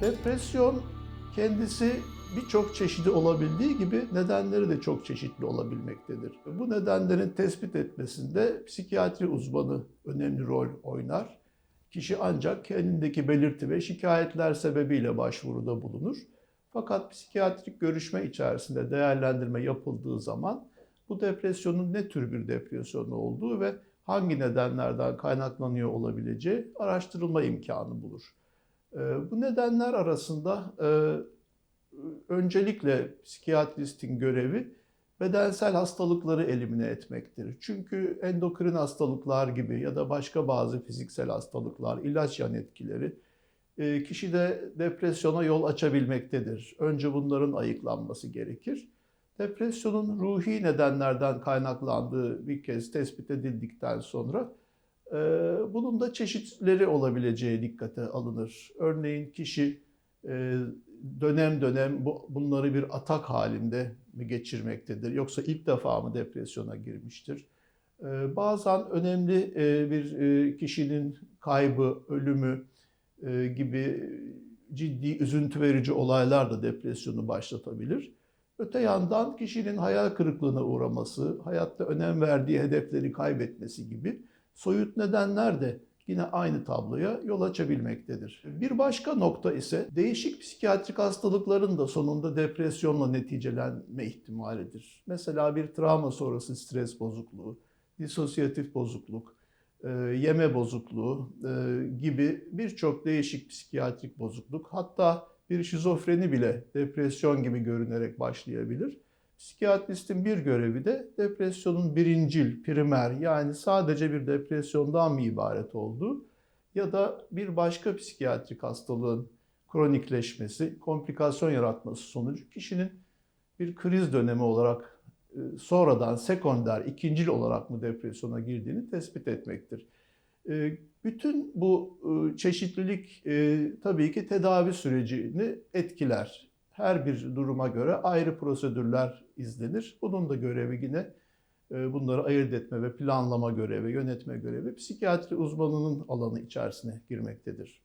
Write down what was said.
Depresyon kendisi birçok çeşidi olabildiği gibi nedenleri de çok çeşitli olabilmektedir. Bu nedenlerin tespit etmesinde psikiyatri uzmanı önemli rol oynar. Kişi ancak kendindeki belirti ve şikayetler sebebiyle başvuruda bulunur. Fakat psikiyatrik görüşme içerisinde değerlendirme yapıldığı zaman bu depresyonun ne tür bir depresyon olduğu ve hangi nedenlerden kaynaklanıyor olabileceği araştırılma imkanı bulur. Ee, Bu nedenler arasında e, öncelikle psikiyatristin görevi bedensel hastalıkları elimine etmektir. Çünkü endokrin hastalıklar gibi ya da başka bazı fiziksel hastalıklar, ilaç yan etkileri e, kişide depresyona yol açabilmektedir. Önce bunların ayıklanması gerekir. Depresyonun ruhi nedenlerden kaynaklandığı bir kez tespit edildikten sonra bunun da çeşitleri olabileceği dikkate alınır. Örneğin kişi e, dönem dönem bu, bunları bir atak halinde mi geçirmektedir? Yoksa ilk defa mı depresyona girmiştir? E, bazen önemli e, bir e, kişinin kaybı, ölümü gibi ciddi üzüntü verici olaylar da depresyonu başlatabilir. Öte yandan kişinin hayal kırıklığına uğraması, hayatta önem verdiği hedefleri kaybetmesi gibi soyut nedenler de yine aynı tabloya yol açabilmektedir. Bir başka nokta ise değişik psikiyatrik hastalıkların da sonunda depresyonla neticelenme ihtimalidir. Mesela bir travma sonrası stres bozukluğu, disosyatif bozukluk, e, yeme bozukluğu e, gibi birçok değişik psikiyatrik bozukluk hatta bir şizofreni bile depresyon gibi görünerek başlayabilir. Psikiyatristin bir görevi de depresyonun birincil, primer yani sadece bir depresyondan mı ibaret olduğu ya da bir başka psikiyatrik hastalığın kronikleşmesi, komplikasyon yaratması sonucu kişinin bir kriz dönemi olarak e, sonradan sekonder, ikincil olarak mı depresyona girdiğini tespit etmektir. E, Bütün bu e, çeşitlilik tabii ki tedavi sürecini etkiler. Her bir duruma göre ayrı prosedürler izlenir. Bunun da görevi yine e, bunları ayırt etme ve planlama görevi, yönetme görevi psikiyatri uzmanının alanı içerisine girmektedir.